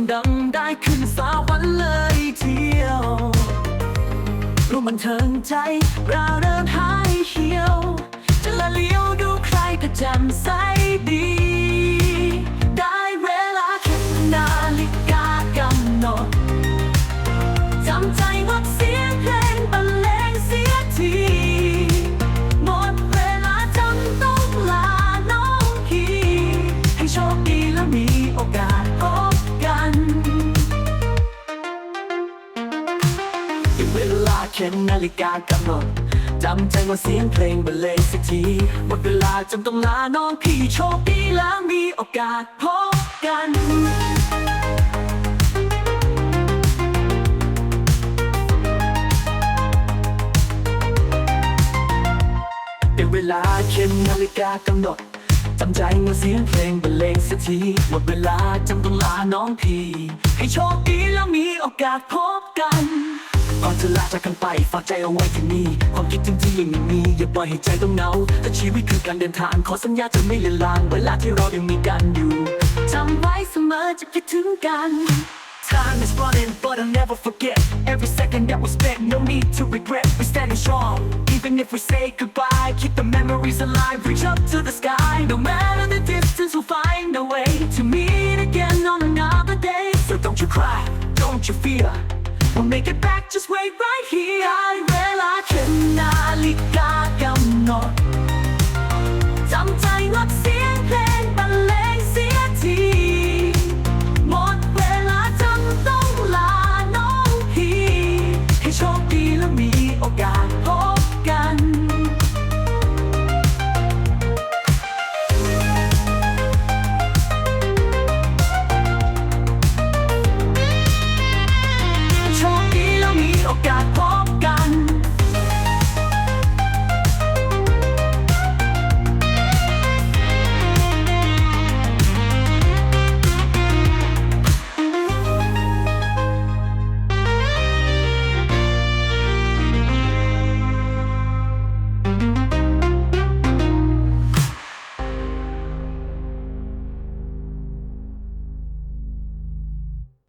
ียงดังได้ขึ้นสาวันเลยเที่ยวรู้มันเทิงใจเราเริ่มหาย ข็มนาฬิกากำหนดจำใจว่าเสียงเพลงบรรเลงสักทีหมดเวลาจำต้องลาน้องพี่โชคดีและมีโอกาสพบกันเป็นเวลาเข็มนาฬิกากำหนดจำใจว่าเสียงเพลงบรรเลงสักทีหมดเวลาจำต้องลาน้องพี่ ให้โชคดีแล้วมีโอกาสพบกัน ก่อนจะลาจากกันไปฝากใจเอาไว้ที่นี่ ความคิดถึงที่ยังมีอย่าปล่อยให้ใจต้องเหงาถ้าชีวิตคือการเดินทางขอสัญญาจะไม่เลือนลางเวลาที่เรายังมีกันอยู่จำไว้เสมอจะคิดถึงกัน Time is running, but I'll never forget Every second that was spent, no need to regret We're standing strong, even if we say goodbye Keep the memories alive, reach up to the sky No matter the distance, we'll find a way To meet again on another day So don't you cry, don't you fear We'll make it back, just wait right here. I will, I can.